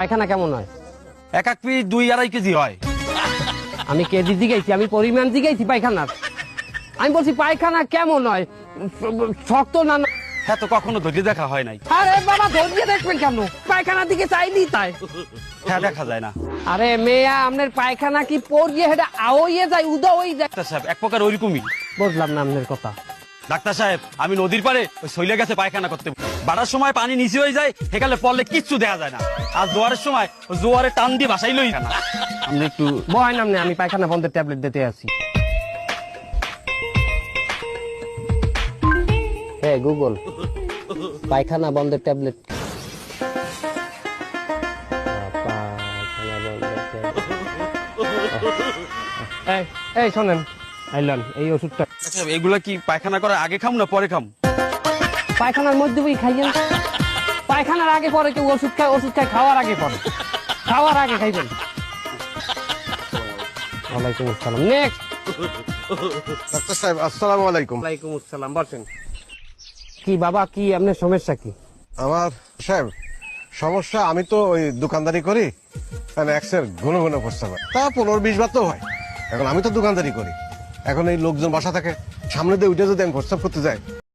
পায়খানা কেমন হয়? এক এক পিস দুই আড়াই কেজি হয়। আমি কেজি দিকেছি আমি পরিমাণ দিকেছি পায়খানার। আমি বলছি পায়খানা কেমন হয়? শক্ত না না- হ্যাঁ তো কখনো ধৈর্য দেখা হয় নাই। আরে বাবা ধরিয়ে দেখবেন কেন? পায়খানার দিকে চাইলি তাই। হ্যাঁ দেখা যায় না। আরে মেয়া আপনার পায়খানা কি পড়িয়ে হেটা আওইয়ে যায় উদা ওই যায়? ডাক্তার সাহেব এক প্রকার ওইরকমই। বুঝলাম না আপনার কথা। ডাক্তার সাহেব আমি নদীর পারে ওই শৈলে গেছে পায়খানা করতে। বাড়ার সময় পানি নিচে হয়ে যায় সেখানে পড়লে কিচ্ছু দেখা যায় না। আর জোয়ারের সময় জোয়ারে টান দিয়ে বাসাই লই না। আপনি একটু বয় নাম নেই আমি পায়খানা বন্ধের ট্যাবলেট দিতে আছি। হ্যাঁ গুগল পায়খানা বন্ধের ট্যাবলেট। এই শোনেন আইলন এই ওষুধটা। ডাক্তার এগুলা কি পায়খানা করার আগে খাম না পরে খাম? পায়খানার মধ্যে ওই খাইয়েন পায়খানার আগে পরে কেউ ওষুধ খায় ওষুধ খায় খাওয়ার আগে পরে। খাওয়ার আগে খাইবেন। ওয়ালাইকুম আসসালাম। নেক্সট ডাক্তার সাহেব আসসালামু আলাইকুম। ওয়ালাইকুম আসসালাম বসেন। কি বাবা কি আপনার সমস্যা কি? আমার সাহেব সমস্যা আমি তো ওই দোকানদারি করি মানে এক্সের ঘন ঘন প্রস্তাব হয়। তা পনেরো বিশ বার তো হয়। এখন আমি তো দোকানদারি করি। এখন এই লোকজন বাসা থাকে সামনে দিয়ে উঠে যদি আমি প্রস্তাব করতে যাই